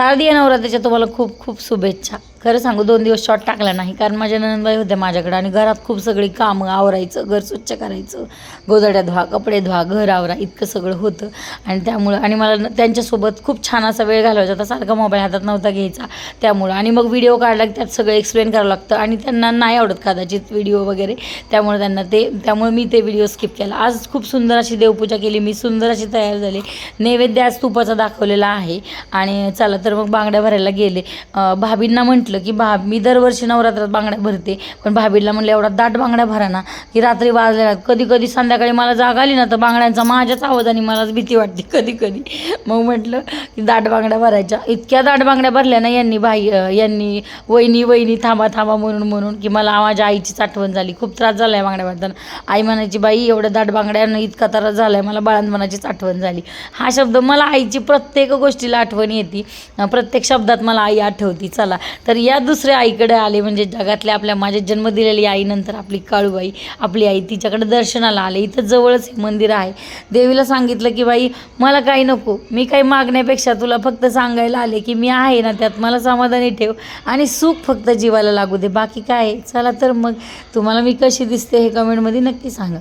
शारदीय नवरात्रीच्या तुम्हाला खूप खूप शुभेच्छा. खरं सांगू दोन दिवस शॉर्ट टाकला नाही. कारण माझ्या ननंदबाई होत्या माझ्याकडे आणि घरात खूप सगळी कामं आवरायचं घर स्वच्छ करायचं गोदड्या धुवा कपडे धुवा घर आवरा इतकं सगळं होतं. आणि त्यामुळं आणि मला न- त्यांच्यासोबत खूप छान असा वेळ घालवायचा. होता सारखा मोबाईल हातात नव्हता घ्यायचा. त्यामुळं आणि मग व्हिडिओ काढला की त्यात सगळं एक्सप्लेन करावं लागतं. आणि त्यांना नाही आवडत कदाचित व्हिडिओ वगैरे. त्यामुळे त्यांना ते त्यामुळे मी ते व्हिडिओ स्किप केला. आज खूप सुंदर अशी देवपूजा केली. मी सुंदर अशी तयार झाली. नैवेद्य आज तुपाचा दाखवलेला आहे. आणि चला तर मग बांगड्या भरायला गेले. भाभींना म्हटलं म्हटलं की भा मी दरवर्षी नवरात्रात बांगड्या भरते पण भाभीला म्हणलं एवढा दाट बांगड्या भरा ना की रात्री वाजल्या कधी कधी संध्याकाळी मला जाग आली ना तर बांगड्यांचा माझ्याच आवाजाने मलाच भीती वाटते कधी कधी मग म्हटलं की दाट बांगड्या भरायच्या. इतक्या दाट बांगड्या भरल्या ना यांनी भाई यांनी वहिनी वहिनी थांबा थांबा म्हणून म्हणून की मला माझ्या आईचीच आठवण झाली. खूप त्रास झाला आहे बांगड्या भरताना. आई म्हणायची बाई एवढ्या दाट बांगड्यानं इतका त्रास झाला आहे मला बाळांतपणाचीच आठवण झाली. हा शब्द मला आईची प्रत्येक गोष्टीला आठवण येते. प्रत्येक शब्दात मला आई आठवती. चला. तर या दुसऱ्या आईकडे आले म्हणजे जगातल्या आपल्या माझ्या जन्म दिलेली आईनंतर आपली काळूबाई आपली आई तिच्याकडे दर्शनाला आले. इथं जवळच हे मंदिर आहे. देवीला सांगितलं की बाई मला काही नको. मी काही मागण्यापेक्षा तुला फक्त सांगायला आले की मी आहे ना त्यात मला समाधानी ठेव आणि सुख फक्त जीवाला लागू दे. बाकी काय आहे? चला तर मग तुम्हाला मी कशी दिसते हे कमेंटमध्ये नक्की सांगा.